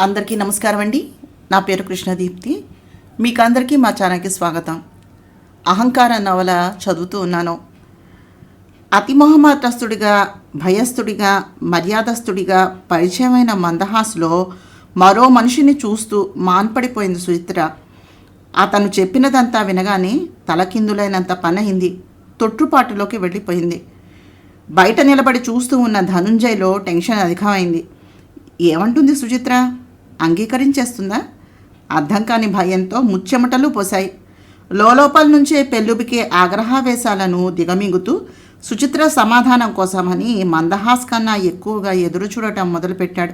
అందరికీ నమస్కారం అండి. నా పేరు కృష్ణదీప్తి. మీకు అందరికీ మా ఛానల్కి స్వాగతం. అహంకార నవల చదువుతూ ఉన్నాను. అతి మొహమాటస్తుడిగా భయస్థుడిగా మర్యాదస్తుడిగా పరిచయమైన మందహాసులో మరో మనిషిని చూస్తూ మాన్పడిపోయింది సుచిత్ర. అతను చెప్పినదంతా వినగానే తలకిందులైనంత పనయింది. తొట్టుపాటులోకి వెళ్ళిపోయింది. బయట నిలబడి చూస్తూ ఉన్న ధనుంజయ్లో టెన్షన్ అధికమైంది. ఏమంటుంది సుచిత్ర? అంగీకరించేస్తుందా? అర్థం కాని భయంతో ముచ్చెమటలు పోశాయి. లోపల నుంచే పెళ్ళుబికే ఆగ్రహావేశాలను దిగమింగుతూ సుచిత్ర సమాధానం కోసమని మందహాస్ కన్నా ఎక్కువగా ఎదురు చూడటం మొదలుపెట్టాడు.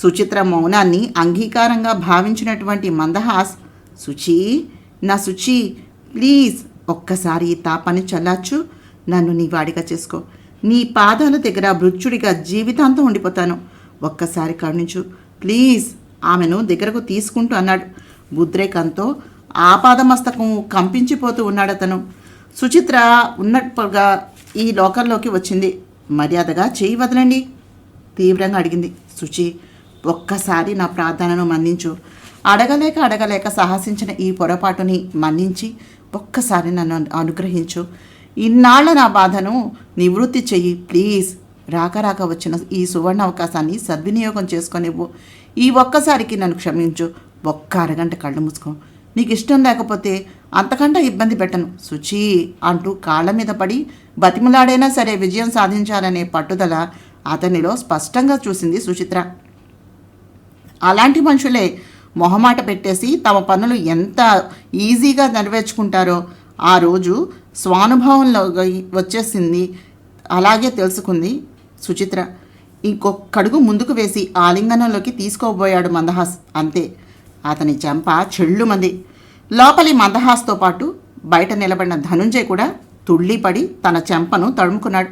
సుచిత్ర మౌనాన్ని అంగీకారంగా భావించినటువంటి మందహాస్ సుచి నా సుచి ప్లీజ్ ఒక్కసారి ఈ తాపాన్ని చల్లార్చు నన్ను నీ వాడిగా చేసుకో. నీ పాదాల దగ్గర భృత్యుడిగా జీవితాంతం ఉండిపోతాను. ఒక్కసారి కరుణించు. ప్లీజ్ ఆమెను దగ్గరకు తీసుకుంటూ అన్నాడు. ఉద్రేకంతో ఆపాదమస్తకం కంపించిపోతూ ఉన్నాడు అతను. సుచిత్ర ఉన్నట్టుగా ఈ లోకంలోకి వచ్చింది. మర్యాదగా చేయి వదలండి. తీవ్రంగా అడిగింది. సుచి ఒక్కసారి నా ప్రార్థనను మన్నించు. అడగలేక అడగలేక సాహసించిన ఈ పొరపాటుని మన్నించి ఒక్కసారి నన్ను అనుగ్రహించు. ఇన్నాళ్ళ నా బాధను నివృత్తి చెయ్యి. ప్లీజ్ రాక రాక వచ్చిన ఈ సువర్ణ అవకాశాన్ని సద్వినియోగం చేసుకొనివ్వు ఈ ఒక్కసారికి నన్ను క్షమించు. ఒక్క అరగంట కళ్ళు మూసుకో. నీకు ఇష్టం లేకపోతే అంతకంటే ఇబ్బంది పెట్టను. శుచి అంటూ కాళ్ళ మీద పడి బతిమలాడైనా సరే విజయం సాధించాలనే పట్టుదల అతనిలో స్పష్టంగా చూసింది సుచిత్ర. అలాంటి మనుషులే మొహమాట పెట్టేసి తమ పనులు ఎంత ఈజీగా నెరవేర్చుకుంటారో ఆ రోజు స్వానుభవంలో వచ్చేసింది. అలాగే తెలుసుకుంది సుచిత్ర. ఇంకొక్కడుగు ముందుకు వేసి ఆలింగనంలోకి తీసుకోబోయాడు మందహాస్. అంతే. అతని చెంప చెళ్ళుమంది. లోపలి మందహాస్తో పాటు బయట నిలబడిన ధనుంజయ్ కూడా తుళ్ళిపడి తన చెంపను తడుముకున్నాడు.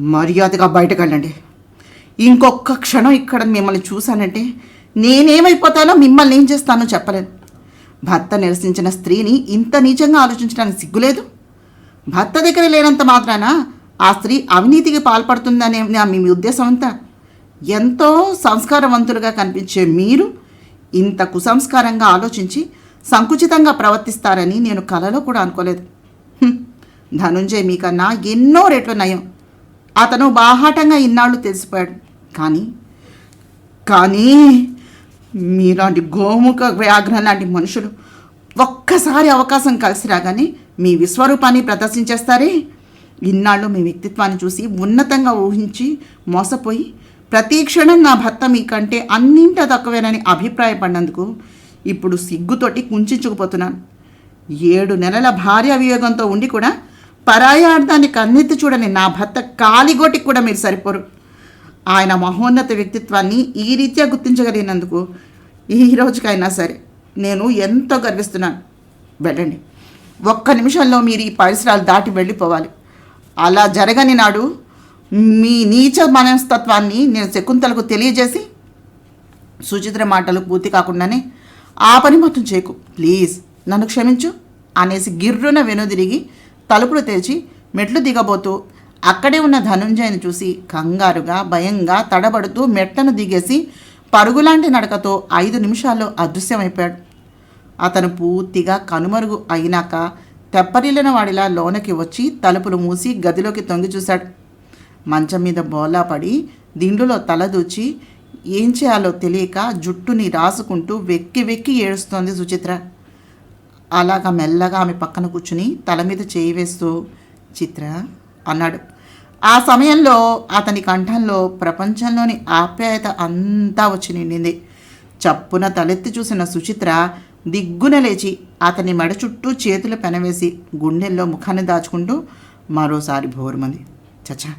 మర్యాదగా బయటకు వెళ్ళండి ఇంకొక క్షణం ఇక్కడ మిమ్మల్ని చూశానంటే నేనేమైపోతానో మిమ్మల్ని ఏం చేస్తానో చెప్పలేను. భర్త నిరసించిన స్త్రీని ఇంత నీచంగా ఆలోచించడానికి సిగ్గులేదు. భర్త దగ్గర లేనంత మాత్రాన ఆ స్త్రీ అవినీతికి పాల్పడుతుందనే నా మీ ఉద్దేశం అంతా ఎంతో సంస్కారవంతులుగా కనిపించే మీరు ఇంత కుసంస్కారంగా ఆలోచించి సంకుచితంగా ప్రవర్తిస్తారని నేను కలలో కూడా అనుకోలేదు. ధనుంజయ్ మీకన్నా ఎన్నో రెట్లు నయం. అతను బాహాటంగా ఇన్నాళ్ళు తెలిసిపోయాడు. కానీ కానీ మీలాంటి గోముఖ వ్యాఘ్రం లాంటి మనుషులు ఒక్కసారి అవకాశం కలిసి రాగానే మీ విశ్వరూపాన్ని ప్రదర్శించేస్తారే? ఇన్నాళ్ళు మీ వ్యక్తిత్వాన్ని చూసి ఉన్నతంగా ఊహించి మోసపోయి ప్రతి క్షణం నా భర్త మీకంటే అన్నింట తక్కువేనని అభిప్రాయపడినందుకు ఇప్పుడు సిగ్గుతోటి కుంచుకుపోతున్నాను. ఏడు నెలల భార్య వియోగంతో ఉండి కూడా పరాయార్థాన్ని కన్నెత్తి చూడని నా భర్త కాలిగోటికి కూడా మీరు సరిపోరు. ఆయన మహోన్నత వ్యక్తిత్వాన్ని ఈ రీత్యా గుర్తించగలిగినందుకు ఈ రోజుకైనా సరే నేను ఎంతో గర్విస్తున్నాను. వెళ్ళండి. ఒక్క నిమిషంలో మీరు ఈ పరిసరాలు దాటి వెళ్ళిపోవాలి. అలా జరగని నాడు మీ నీచ మనస్తత్వాన్ని నేను శకుంతలకు తెలియజేసి సుచిత్ర మాటలు పూర్తి కాకుండానే ఆ పని మొత్తం చేయకు. ప్లీజ్ నన్ను క్షమించు అనేసి గిర్రున వెనుదిరిగి తలుపులు తెరిచి మెట్లు దిగబోతూ అక్కడే ఉన్న ధనుంజయని చూసి కంగారుగా భయంగా తడబడుతూ మెట్లను దిగేసి పరుగులాంటి నడకతో ఐదు నిమిషాల్లో అదృశ్యమైపోయాడు. అతను పూర్తిగా కనుమరుగు అయినాక తెప్పరిల్లిన వాడిలా లోనకి వచ్చి తలుపులు మూసి గదిలోకి తొంగి చూశాడు. మంచం మీద బోలా పడి దిండులో తలదూచి ఏం చేయాలో తెలియక జుట్టుని రాసుకుంటూ వెక్కి వెక్కి ఏడుస్తోంది సుచిత్ర. అలాగా మెల్లగా ఆమె పక్కన కూర్చుని తల మీద చేయి వేస్తూ చిత్ర అన్నాడు. ఆ సమయంలో అతని కంఠంలో ప్రపంచంలోని ఆప్యాయత అంతా వచ్చి నిండింది. చప్పున తలెత్తి చూసిన సుచిత్ర దిగ్గున లేచి అతని మెడ చుట్టూ చేతులు పెనవేసి గుండెల్లో ముఖాన్ని దాచుకుంటూ మరోసారి భోరుమంది. చచ్చా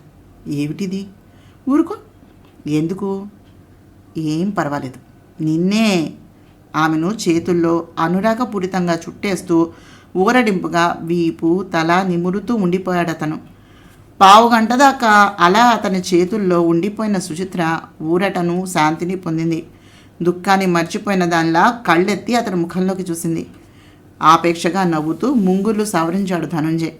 ఏమిటిది? ఊరుకో. ఎందుకు? ఏం పర్వాలేదు. నిన్నే ఆమెను చేతుల్లో అనురాగపూరితంగా చుట్టేస్తూ ఊరడింపుగా వీపు తల నిమురుతూ ఉండిపోయాడు అతను పావు గంట దాకా అలా అతని చేతుల్లో ఉండిపోయిన సుచిత్ర ఊరటను శాంతిని పొందింది. దుఃఖాన్ని మర్చిపోయిన దానిలా కళ్ళెత్తి అతని ముఖంలోకి చూసింది. ఆపేక్షగా నవ్వుతూ ముంగుర్లు సవరించాడు ధనుంజయ్.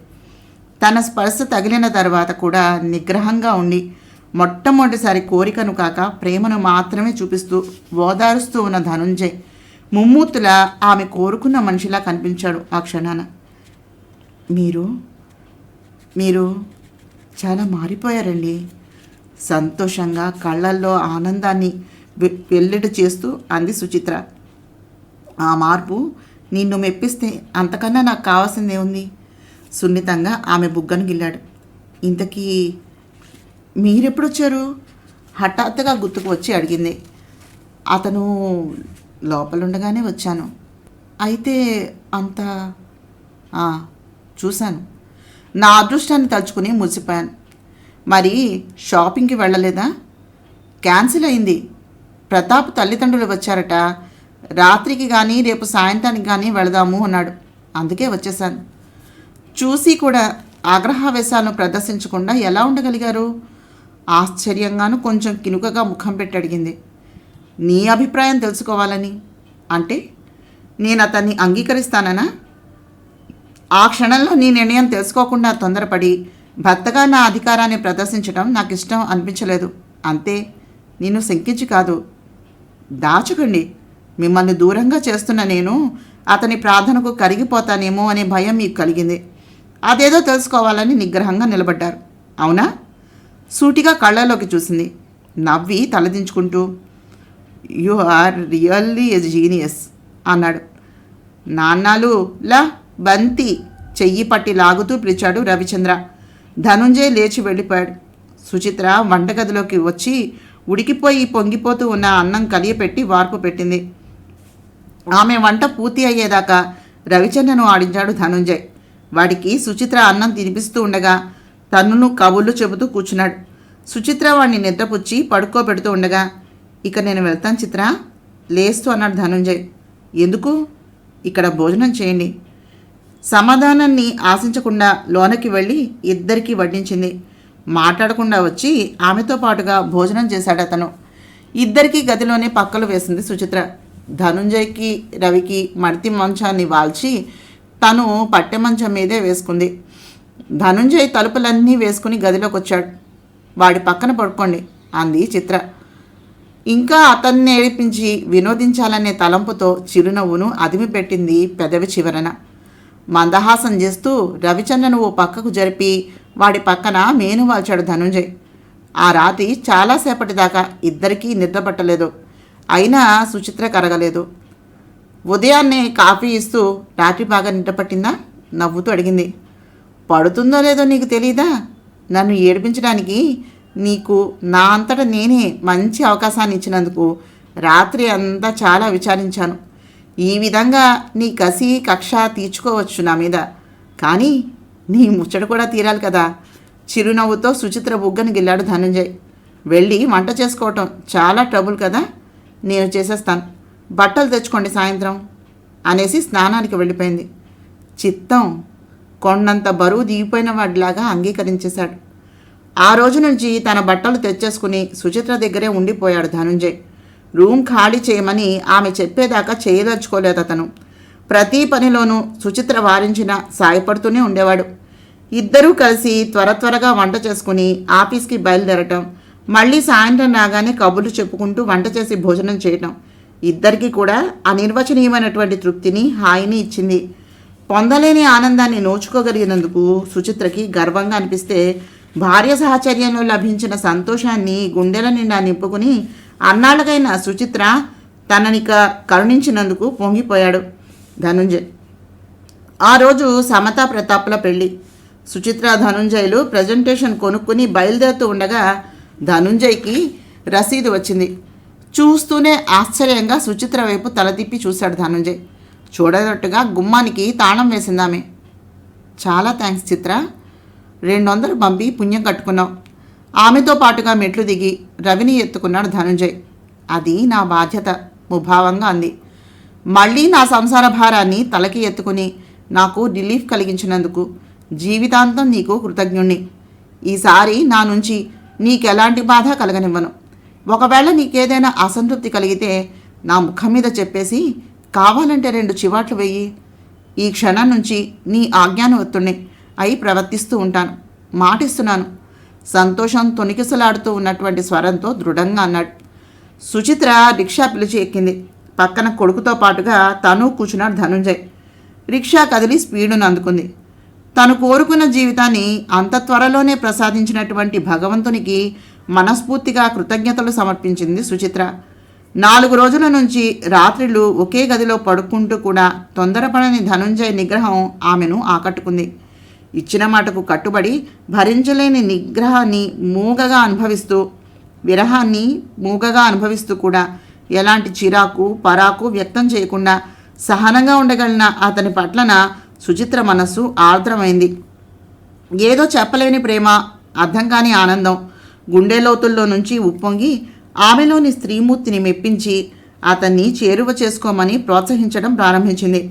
తన స్పర్శ తగిలిన తర్వాత కూడా నిగ్రహంగా ఉండి మొట్టమొదటిసారి కోరికను కాక ప్రేమను మాత్రమే చూపిస్తూ ఓదారుస్తూ ఉన్న ధనుంజయ్ ముమ్మూర్తులా ఆమె కోరుకున్న మనిషిలా కనిపించాడు ఆ క్షణాన. మీరు మీరు చాలా మారిపోయారండి. సంతోషంగా కళ్ళల్లో ఆనందాన్ని వెల్లడి చేస్తూ అంది సుచిత్ర. ఆ మార్పు నిన్ను మెప్పిస్తే అంతకన్నా నాకు కావాల్సిందే ఉంది సున్నితంగా ఆమె బుగ్గను గిల్లాడు. ఇంతకీ మీరెప్పుడొచ్చారు? హఠాత్తుగా గుర్తుకు వచ్చి అడిగింది. అతను లోపలుండగానే వచ్చాను. అయితే అంత చూశాను. నా అదృష్టాన్ని తలుచుకుని మురిసిపోయాను. మరి షాపింగ్కి వెళ్ళలేదా? క్యాన్సిల్ అయింది. ప్రతాప్ తల్లిదండ్రులు వచ్చారట. రాత్రికి కానీ రేపు సాయంత్రానికి కానీ వెళదాము అన్నాడు. అందుకే వచ్చేసాను చూసి కూడా ఆగ్రహావేశాలను ప్రదర్శించకుండా ఎలా ఉండగలిగారు? ఆశ్చర్యంగాను కొంచెం కినుకగా ముఖం పెట్టి అడిగింది. నీ అభిప్రాయం తెలుసుకోవాలని. అంటే నేను అతన్ని అంగీకరిస్తాననా? ఆ క్షణంలో నీ నిర్ణయం తెలుసుకోకుండా తొందరపడి భర్తగా నా అధికారాన్ని ప్రదర్శించడం నాకు ఇష్టం అనిపించలేదు. అంతే నేను శంకించి కాదు. దాచకండి. మిమ్మల్ని దూరంగా చేస్తున్న నేను అతని ప్రార్థనకు కరిగిపోతానేమో అనే భయం మీకు కలిగింది. అదేదో తెలుసుకోవాలని నిగ్రహంగా నిలబడ్డారు. అవునా? సూటిగా కళ్ళలోకి చూసింది. నవ్వి తలదించుకుంటూ you are really a genius అన్నాడు. నాన్నాలు లా బంతి చెయ్యి పట్టి లాగుతూ పిలిచాడు రవిచంద్ర. ధనుంజయ్ లేచి వెళ్ళిపోయాడు. సుచిత్ర వంటగదిలోకి వచ్చి ఉడికిపోయి పొంగిపోతూ ఉన్న అన్నం కలియపెట్టి వార్పు పెట్టింది. ఆమె వంట పూర్తి అయ్యేదాకా రవిచంద్రను ఆడించాడు ధనుంజయ్. వాడికి సుచిత్ర అన్నం తినిపిస్తూ ఉండగా తన్నును కబుర్లు చెబుతూ కూర్చున్నాడు. సుచిత్ర వాడిని నిద్రపుచ్చి పడుకోబెడుతూ ఉండగా ఇక నేను వెళ్తాను చిత్ర. లేస్తూ అన్నాడు ధనుంజయ్. ఎందుకు? ఇక్కడ భోజనం చేయండి. సమాధానాన్ని ఆశించకుండా లోనకి వెళ్ళి ఇద్దరికీ వడ్డించింది. మాట్లాడకుండా వచ్చి ఆమెతో పాటుగా భోజనం చేశాడు అతను. ఇద్దరికీ గదిలోనే పక్కలు వేసింది సుచిత్ర. ధనుంజయ్కి రవికి మడితి మంచాన్ని వాల్చి తను పట్టె మంచం మీదే వేసుకుంది. ధనుంజయ్ తలుపులన్నీ వేసుకుని గదిలోకి వచ్చాడు వాడి పక్కన పడుకోండి అంది చిత్ర. ఇంకా అతన్ని ఏడిపించి వినోదించాలనే తలంపుతో చిరునవ్వును అదిమిపెట్టింది పెదవి చివరన. మందహాసం చేస్తూ రవిచంద్రను ఓ పక్కకు జరిపి వాడి పక్కన మేను వాల్చాడు ధనుంజయ్. ఆ రాతి చాలాసేపటి దాకా ఇద్దరికీ నిద్రపట్టలేదు అయినా సుచిత్ర కరగలేదు. ఉదయాన్నే కాఫీ ఇస్తూ రాత్రి బాగా నిద్రపట్టిందా నవ్వుతూ అడిగింది. పడుతుందో లేదో నీకు తెలీదా? నన్ను ఏడిపించడానికి నీకు నా అంతటా నేనే మంచి అవకాశాన్ని ఇచ్చినందుకు రాత్రి అంతా చాలా విచారించాను. ఈ విధంగా నీ కసి కక్ష తీర్చుకోవచ్చు నా మీద. కానీ నీ ముచ్చట కూడా తీరాలి కదా. చిరునవ్వుతో సుచిత్ర బుగ్గను గిల్లాడు ధనంజయ్. వెళ్ళి వంట చేసుకోవటం చాలా ట్రబుల్ కదా. నేను చేసేస్తాను. బట్టలు తెచ్చుకోండి సాయంత్రం అనేసి స్నానానికి వెళ్ళిపోయింది. చిత్తం కొండంత బరువు దిగిపోయిన వాడిలాగా అంగీకరించేశాడు. ఆ రోజు నుంచి తన బట్టలు తెచ్చేసుకుని సుచిత్ర దగ్గరే ఉండిపోయాడు ధనుంజయ్. రూమ్ ఖాళీ చేయమని ఆమె చెప్పేదాకా చేయదలుచుకోలేదు అతను. ప్రతి పనిలోనూ సుచిత్ర వారించిన సాయపడుతూనే ఉండేవాడు. ఇద్దరూ కలిసి త్వర త్వరగా వంట చేసుకుని ఆఫీస్కి బయలుదేరటం మళ్ళీ సాయంత్రం రాగానే కబుర్లు చెప్పుకుంటూ వంట చేసి భోజనం చేయటం. ఇద్దరికీ కూడా అనిర్వచనీయమైనటువంటి తృప్తిని హాయిని ఇచ్చింది. పొందలేని ఆనందాన్ని నోచుకోగలిగినందుకు సుచిత్రకి గర్వంగా అనిపిస్తే భార్య సహచర్యంలో లభించిన సంతోషాన్ని గుండెల నిండా నింపుకుని అన్నాళ్ళకైన సుచిత్ర తననిక కరుణించినందుకు పొంగిపోయాడు ధనుంజయ్. ఆ రోజు సమతా ప్రతాప్ల పెళ్ళి. సుచిత్ర ధనుంజయ్లు ప్రజెంటేషన్ కొనుక్కుని బయలుదేరుతూ ఉండగా ధనుంజయ్కి రసీదు వచ్చింది. చూస్తూనే ఆశ్చర్యంగా సుచిత్ర వైపు తల తిప్పి చూశాడు ధనుంజయ్. చూడనట్టుగా గుమ్మానికి తాళం వేసిందామె. చాలా థ్యాంక్స్ చిత్ర. రెండు వందలు పంపి పుణ్యం కట్టుకున్నాం ఆమెతో పాటుగా మెట్లు దిగి రవిని ఎత్తుకున్నాడు ధనుంజయ్. అది నా బాధ్యత ముభావంగా అంది. మళ్ళీ నా సంసార భారాన్ని తలకి ఎత్తుకుని నాకు రిలీఫ్ కలిగించినందుకు జీవితాంతం నీకు కృతజ్ఞుణ్ణి. ఈసారి నా నుంచి నీకెలాంటి బాధ కలగనివ్వను. ఒకవేళ నీకేదైనా అసంతృప్తి కలిగితే నా ముఖం మీద చెప్పేసి కావాలంటే రెండు చివాట్లు వెయ్యి ఈ క్షణం నుంచి నీ ఆజ్ఞాను ఒత్తుణ్ణి అయి ప్రవర్తిస్తూ ఉంటాను. మాటిస్తున్నాను. సంతోషం తొణికిసలాడుతూ ఉన్నటువంటి స్వరంతో దృఢంగా అన్నాడు. సుచిత్ర రిక్షా పిలిచి ఎక్కింది. పక్కన కొడుకుతో పాటుగా తను కూర్చున్నాడు ధనుంజయ్. రిక్షా కదిలి స్పీడును అందుకుంది. తను కోరుకున్న జీవితాన్ని అంత త్వరలోనే ప్రసాదించినటువంటి భగవంతునికి మనస్ఫూర్తిగా కృతజ్ఞతలు సమర్పించింది సుచిత్ర. నాలుగు రోజుల నుంచి రాత్రిళ్ళు ఒకే గదిలో పడుకుంటూ కూడా తొందరపడని ధనుంజయ్ నిగ్రహం ఆమెను ఆకట్టుకుంది. ఇచ్చిన మాటకు కట్టుబడి భరించలేని నిగ్రహాన్ని మూగగా అనుభవిస్తూ విరహాన్ని మూగగా అనుభవిస్తూ కూడా ఎలాంటి చిరాకు పరాకు వ్యక్తం చేయకుండా సహనంగా ఉండగలిగిన అతని పట్లన సుచిత్ర మనస్సు ఆర్ద్రమైంది. ఏదో చెప్పలేని ప్రేమ అర్థం కాని ఆనందం గుండె లోతుల్లో నుంచి ఉప్పొంగి ఆమెలోని స్త్రీమూర్తిని మెప్పించి అతన్ని చేరువ చేసుకోమని ప్రోత్సహించడం ప్రారంభించింది.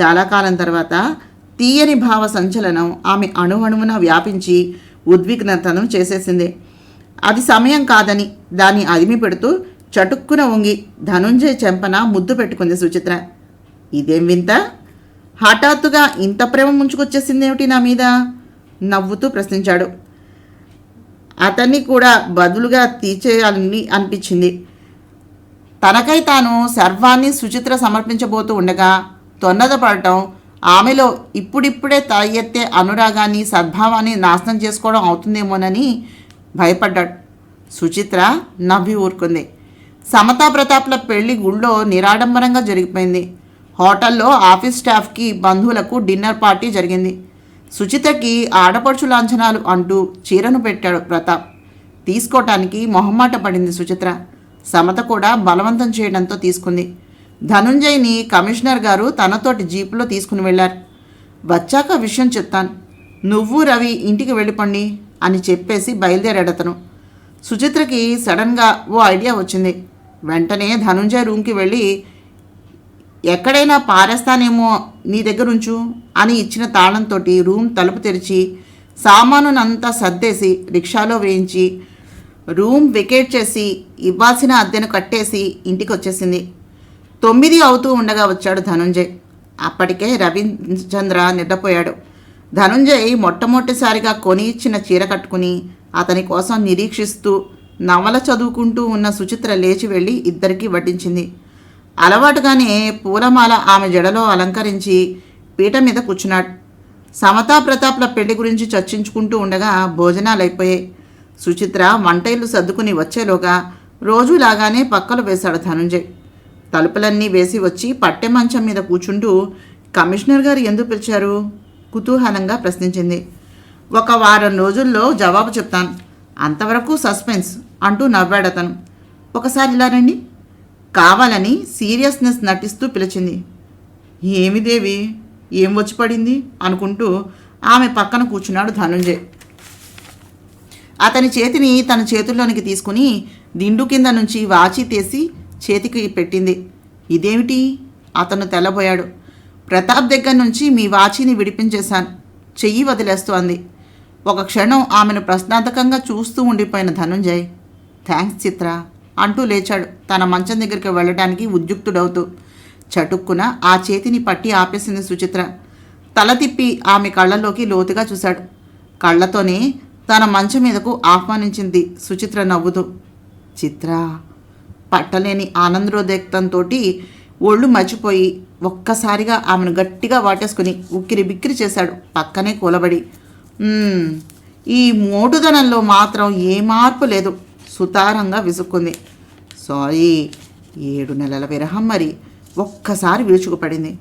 చాలా కాలం తర్వాత తీయని భావ సంచలనం ఆమె అణువణువున వ్యాపించి ఉద్విగ్నతను చేసేసింది. అది సమయం కాదని దాన్ని అదిమి పెడుతూ చటుక్కున వంగి ధనుంజయ చెంపన ముద్దు పెట్టుకుంది సుచిత్ర. ఇదేం వింత? హఠాత్తుగా ఇంత ప్రేమ ముంచుకొచ్చేసిందేమిటి నా మీద? నవ్వుతూ ప్రశ్నించాడు. అతన్ని కూడా బదులుగా తీచేయాలని అనిపించింది. తనకై తాను సర్వాన్ని సుచిత్ర సమర్పించబోతూ ఉండగా తొన్నదపడటం ఆమెలో ఇప్పుడిప్పుడే ఎత్తే అనురాగాన్ని సద్భావాన్ని నాశనం చేసుకోవడం అవుతుందేమోనని భయపడ్డాడు సుచిత్ర నవ్వి ఊరుకుంది. సమతా ప్రతాప్ల పెళ్ళి గుళ్ళో నిరాడంబరంగా జరిగిపోయింది. హోటల్లో ఆఫీస్ స్టాఫ్కి బంధువులకు డిన్నర్ పార్టీ జరిగింది. సుచితకి ఆడపడుచు లాంఛనాలు అంటూ చీరను పెట్టాడు ప్రతాప్. తీసుకోవటానికి మొహమాట పడింది సుచిత్ర. సమత కూడా బలవంతం చేయడంతో తీసుకుంది. ధనుంజయ్ని కమిషనర్ గారు తనతోటి జీపులో తీసుకుని వెళ్ళారు. వచ్చాక విషయం చెప్తాను. నువ్వు రవి ఇంటికి వెళ్ళిపండి అని చెప్పేసి బయలుదేరాడతను సుచిత్రకి సడన్గా ఓ ఐడియా వచ్చింది. వెంటనే ధనుంజయ్ రూమ్కి వెళ్ళి ఎక్కడైనా పారేస్తానేమో నీ దగ్గర ఉంచు అని ఇచ్చిన తాళంతో రూమ్ తలుపు తెరిచి సామానునంతా సర్దేసి రిక్షాలో వేయించి రూమ్ వెకేట్ చేసి ఇవ్వాల్సిన అద్దెను కట్టేసి ఇంటికి వచ్చేసింది తొమ్మిది అవుతూ ఉండగా వచ్చాడు ధనుంజయ్. అప్పటికే రవిచంద్ర నిద్రపోయాడు. ధనుంజయ్ మొట్టమొదటిసారిగా కొని ఇచ్చిన చీర కట్టుకుని అతని కోసం నిరీక్షిస్తూ నవల చదువుకుంటూ ఉన్న సుచిత్ర లేచి వెళ్ళి ఇద్దరికీ వడ్డించింది. అలవాటుగానే పూలమాల ఆమె జడలో అలంకరించి పీట మీద కూర్చున్నాడు. సమతా ప్రతాప్ల పెళ్ళి గురించి చర్చించుకుంటూ ఉండగా భోజనాలు అయిపోయాయి సుచిత్ర వంటయిల్లు సర్దుకుని వచ్చేలోగా రోజులాగానే పక్కలు వేశాడు ధనుంజయ్. తలుపులన్నీ వేసి వచ్చి పట్టె మంచం మీద కూర్చుంటూ కమిషనర్ గారు ఎందుకు పిలిచారు? కుతూహలంగా ప్రశ్నించింది. ఒక వారం రోజుల్లో జవాబు చెప్తాను. అంతవరకు సస్పెన్స్ అంటూ నవ్వాడు అతను ఒకసారి ఇలా రండి. కావాలని సీరియస్నెస్ నటిస్తూ పిలిచింది. ఏమి దేవి? ఏం వచ్చి పడింది? అనుకుంటూ ఆమె పక్కన కూర్చున్నాడు ధనుంజయ్. అతని చేతిని తన చేతుల్లోనికి తీసుకుని దిండు కింద నుంచి వాచి తీసి చేతికి పెట్టింది. ఇదేమిటి? అతను తెల్లబోయాడు. ప్రతాప్ దగ్గర నుంచి మీ వాచిని విడిపించేశాను. చెయ్యి వదిలేస్తూ అంది. ఒక క్షణం ఆమెను ప్రశ్నార్థకంగా చూస్తూ ఉండిపోయిన ధనుంజయ్. థ్యాంక్స్ చిత్ర. అంటూ లేచాడు. తన మంచం దగ్గరికి వెళ్ళడానికి ఉద్యుక్తుడవుతూ చటుక్కున ఆ చేతిని పట్టి ఆపేసింది సుచిత్ర. తల తిప్పి ఆమె కళ్ళలోకి లోతుగా చూశాడు. కళ్ళతోనే తన మంచం మీదకు ఆహ్వానించింది సుచిత్ర నవ్వుతూ చిత్ర పట్టలేని ఆనందోదేక్తంతో ఒళ్ళు మర్చిపోయి ఒక్కసారిగా ఆమెను గట్టిగా వాటేసుకుని ఉక్కిరి బిక్కిరి చేశాడు పక్కనే కూలబడి. ఈ మోటుదనంలో మాత్రం ఏ మార్పు లేదు. సుతారంగా విసుక్కుంది. సారీ ఏడు నెలల విరహం మరి. ఒక్కసారి విరుచుకుపడింది.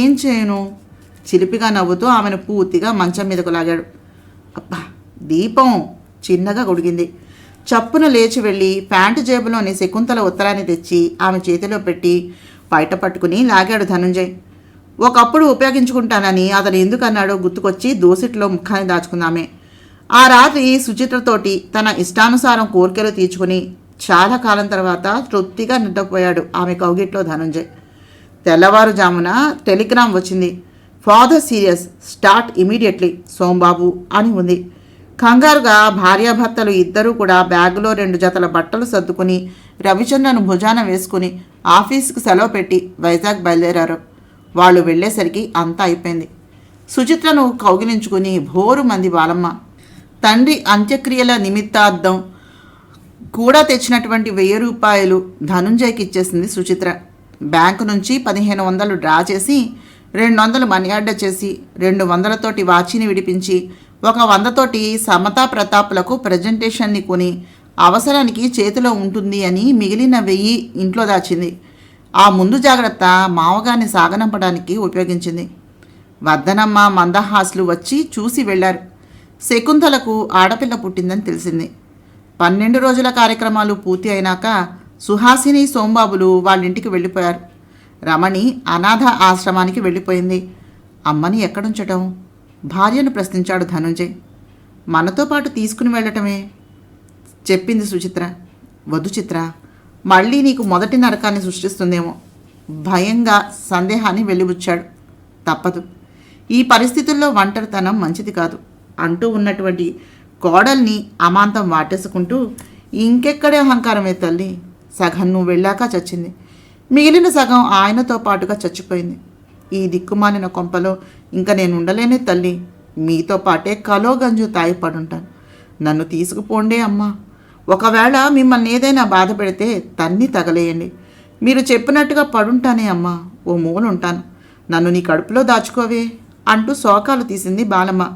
ఏం చేయను? చిలిపిగా నవ్వుతూ ఆమెను పూర్తిగా మంచం మీదకు లాగాడు. అబ్బా దీపం చిన్నగా గొడిగింది చప్పున లేచి వెళ్ళి ప్యాంటు జేబులోని శకుంతల ఉత్తరాన్ని తెచ్చి ఆమె చేతిలో పెట్టి బయట పట్టుకుని లాగాడు ధనుంజయ్. ఒకప్పుడు ఉపయోగించుకుంటానని అతను ఎందుకన్నాడో గుర్తుకొచ్చి దోసిట్లో ముఖాన్ని దాచుకుందామే. ఆ రాత్రి సుచిత్రతోటి తన ఇష్టానుసారం కోరికలు తీర్చుకుని చాలా కాలం తర్వాత తృప్తిగా నిద్రపోయాడు ఆమె కౌగిట్లో ధనుంజయ్. తెల్లవారుజామున టెలిగ్రామ్ వచ్చింది. Father serious start immediately Sombabu అని ఉంది. కంగారుగా భార్యాభర్తలు ఇద్దరూ కూడా బ్యాగులో రెండు జతల బట్టలు సర్దుకుని రవిచంద్రను భుజాన వేసుకుని ఆఫీస్కి సెలవు పెట్టి వైజాగ్ బయలుదేరారు. వాళ్ళు వెళ్ళేసరికి అంతా అయిపోయింది. సుచిత్రను కౌగిలించుకుని భోరు మంది బాలమ్మ తండ్రి అంత్యక్రియల నిమిత్తార్థం కూడా తెచ్చినటువంటి వెయ్యి రూపాయలు ధనుంజయ్కి ఇచ్చేసింది సుచిత్ర. బ్యాంకు నుంచి పదిహేను వందలు డ్రా చేసి రెండు వందలు మనీ ఆర్డర్ చేసి రెండు వందలతోటి వాచిని విడిపించి ఒక వందతోటి సమతా ప్రతాప్లకు ప్రజెంటేషన్ని కొని అవసరానికి చేతిలో ఉంటుంది అని మిగిలిన వెయ్యి ఇంట్లో దాచింది. ఆ ముందు జాగ్రత్త మావగాన్ని సాగనంపడానికి ఉపయోగించింది. వర్ధనమ్మ మందహాసులు వచ్చి చూసి వెళ్ళారు శకుంతలకు ఆడపిల్ల పుట్టిందని తెలిసింది. పన్నెండు రోజుల కార్యక్రమాలు పూర్తి అయినాక సుహాసిని సోంబాబులు వాళ్ళ ఇంటికి వెళ్ళిపోయారు. రమణి అనాథ ఆశ్రమానికి వెళ్ళిపోయింది. అమ్మని ఎక్కడుంచటం? భార్యను ప్రశ్నించాడు ధనుంజయ్. మనతో పాటు తీసుకుని వెళ్ళటమే? చెప్పింది సుచిత్ర. వద్దు చిత్ర మళ్ళీ నీకు మొదటి నరకాన్ని సృష్టిస్తుందేమో. భయంగా సందేహాన్ని వెలిబుచ్చాడు తప్పదు. ఈ పరిస్థితుల్లో ఒంటరితనం మంచిది కాదు. అంటూ ఉన్నటువంటి కోడల్ని అమాంతం వాటేసుకుంటూ ఇంకెక్కడే అహంకారమే తల్లి. సగం నువ్వు వెళ్ళాక చచ్చింది. మిగిలిన సగం ఆయనతో పాటుగా చచ్చిపోయింది. ఈ దిక్కుమాలిన కొంపలో ఇంకా నేను ఉండలేనే తల్లి. మీతో పాటే కలో గంజు తాయి పడుంటాను. నన్ను తీసుకుపోండే అమ్మా. ఒకవేళ మిమ్మల్ని ఏదైనా బాధ పెడితే తన్ని తగలేయండి. మీరు చెప్పినట్టుగా పడుంటానే అమ్మా. ఓ మూలుంటాను. నన్ను నీ కడుపులో దాచుకోవే అంటూ శోకాలు తీసింది బాలమ్మ.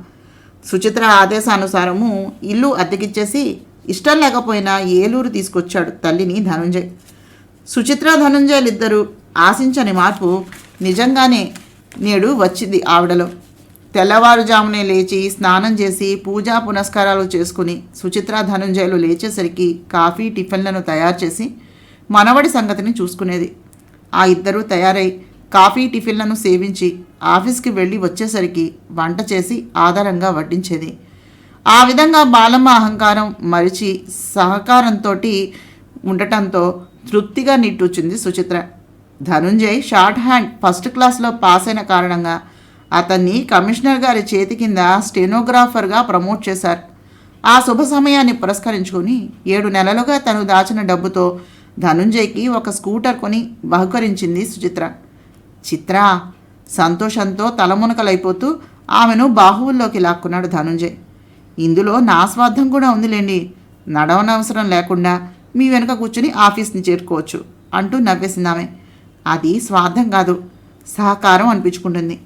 సుచిత్ర ఆదేశానుసారము ఇల్లు అద్దెకిచ్చేసి ఇష్టం లేకపోయినా ఏలూరు తీసుకొచ్చాడు తల్లిని ధనుంజయ్. సుచిత్ర ధనుంజయులిద్దరూ ఆశించని మార్పు నిజంగానే నేడు వచ్చింది ఆవిడలో. తెల్లవారుజామునే లేచి స్నానం చేసి పూజా పునస్కారాలు చేసుకుని సుచిత్ర ధనుంజయులు లేచేసరికి కాఫీ టిఫిన్లను తయారు చేసి మనవడి సంగతిని చూసుకునేది. ఆ ఇద్దరూ తయారై కాఫీ టిఫిన్లను సేవించి ఆఫీస్కి వెళ్ళి వచ్చేసరికి వంట చేసి ఆధారంగా వడ్డించేది. ఆ విధంగా బాలమ్మ అహంకారం మరిచి సహకారంతో ఉండటంతో తృప్తిగా నిట్టూచింది Suchitra. Dhanunjay short hand first క్లాస్లో పాస్ అయిన కారణంగా అతన్ని కమిషనర్ గారి చేతి కింద స్టెనోగ్రాఫర్గా ప్రమోట్ చేశారు. ఆ శుభ సమయాన్ని పురస్కరించుకొని ఏడు నెలలుగా తను దాచిన డబ్బుతో ధనుంజయ్కి ఒక స్కూటర్ కొని బహుకరించింది సుచిత్ర. చిత్ర సంతోషంతో తలమునకలైపోతూ ఆమెను బాహువుల్లోకి లాక్కున్నాడు ధనుంజయ్. ఇందులో నా స్వార్థం కూడా ఉందిలేండి. నడవనవసరం లేకుండా మీ వెనుక కూర్చుని ఆఫీస్ని చేరుకోవచ్చు అంటూ నవ్వేసింది ఆమె అది స్వార్థం కాదు సహకారం అనిపించుకుంటుంది.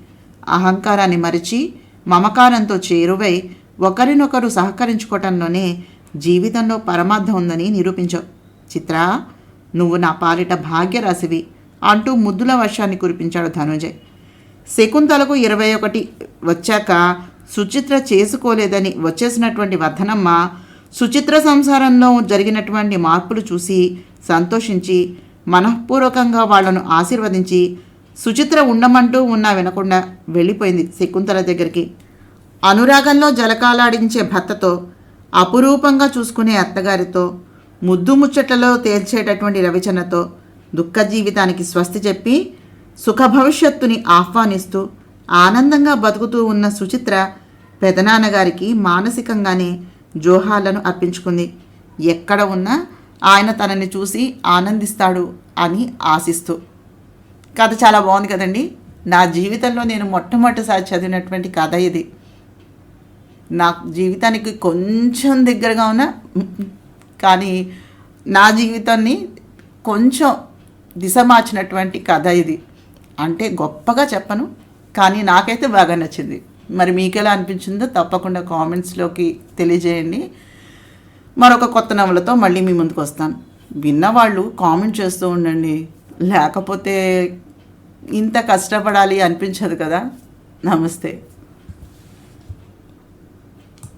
అహంకారాన్ని మరిచి మమకారంతో చేరువై ఒకరినొకరు సహకరించుకోవటంలోనే జీవితంలో పరమార్థం ఉందని నిరూపించావు. చిత్ర నువ్వు నా పాలిట భాగ్యరాశివి. అంటూ ముద్దుల వర్షాన్ని కురిపించాడు ధనుంజయ్. శకుంతలకు ఇరవై ఒకటి వచ్చాక సుచిత్ర చేసుకోలేదని వచ్చేసినటువంటి వర్ధనమ్మ సుచిత్ర సంసారంలో జరిగినటువంటి మార్పులు చూసి సంతోషించి మనఃపూర్వకంగా వాళ్ళను ఆశీర్వదించి సుచిత్ర ఉండమంటూ ఉన్నా వినకుండా వెళ్ళిపోయింది శకుంతల దగ్గరికి. అనురాగంలో జలకాలాడించే భర్తతో అపురూపంగా చూసుకునే అత్తగారితో ముద్దు ముచ్చట్లలో తేల్చేటటువంటి రవిచన్నతో దుఃఖ జీవితానికి స్వస్తి చెప్పి సుఖ భవిష్యత్తుని ఆహ్వానిస్తూ ఆనందంగా బతుకుతూ ఉన్న సుచిత్ర పెదనాన్నగారికి మానసికంగానే జోహాలను అర్పించుకుంది. ఎక్కడ ఉన్నా ఆయన తనని చూసి ఆనందిస్తాడు అని ఆశిస్తూ. కథ చాలా బాగుంది కదండి. నా జీవితంలో నేను మొట్టమొదటిసారి చదివినటువంటి కథ ఇది. నా జీవితానికి కొంచెం దగ్గరగా ఉన్న కానీ నా జీవితాన్ని కొంచెం దిశ మార్చినటువంటి కథ ఇది. అంటే గొప్పగా చెప్పను కానీ నాకైతే బాగా నచ్చింది. మరి మీకు ఎలా అనిపించిందో తప్పకుండా కామెంట్స్లోకి తెలియజేయండి. మరొక కొత్త నవలతో మళ్ళీ మీ ముందుకు వస్తాను. విన్నవాళ్ళు కామెంట్ చేస్తూ ఉండండి. లేకపోతే ఇంత కష్టపడాలి అనిపించదు కదా. నమస్తే.